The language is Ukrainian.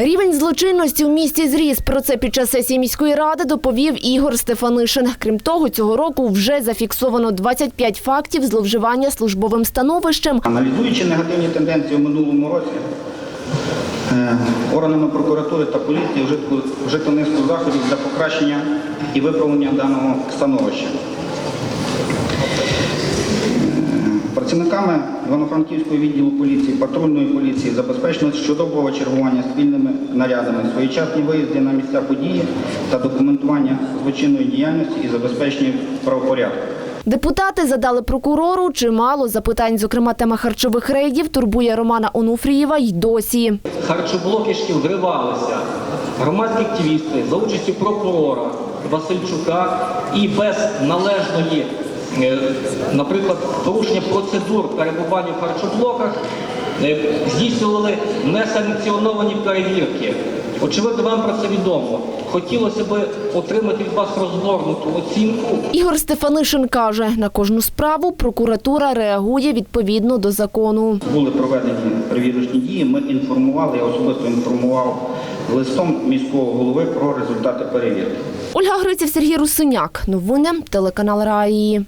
Рівень злочинності у місті зріс. Про це під час сесії міської ради доповів Ігор Стефанишин. Крім того, цього року вже зафіксовано 25 фактів зловживання службовим становищем. Аналізуючи негативні тенденції у минулому році, е, органами прокуратури та поліції вжито низку заходів для покращення і виправлення даного становища. Працівниками Івано-Франківського відділу поліції, патрульної поліції забезпечено щодобове чергування спільними нарядами, своєчасні виїзди на місця події та документування злочинної діяльності і забезпечення правопорядку. Депутати задали прокурору чимало запитань. Зокрема, тема харчових рейдів турбує Романа Онуфрієва й досі. харчоблоки шкіл вривалися громадські активісти за участю прокурора Васильчука і без належної, наприклад, порушення процедур перебування в харчоблоках е, здійснювали несанкціоновані перевірки. Очевидно, вам про це відомо. Хотілося б отримати від вас розгорнуту оцінку Ігор Стефанишин каже, на кожну справу прокуратура реагує відповідно до закону. Були проведені перевірочні дії. Ми інформували, я особисто інформував листом міського голови про результати перевірки. Ольга Гриців, Сергій Русиняк. Новини телеканал Раї.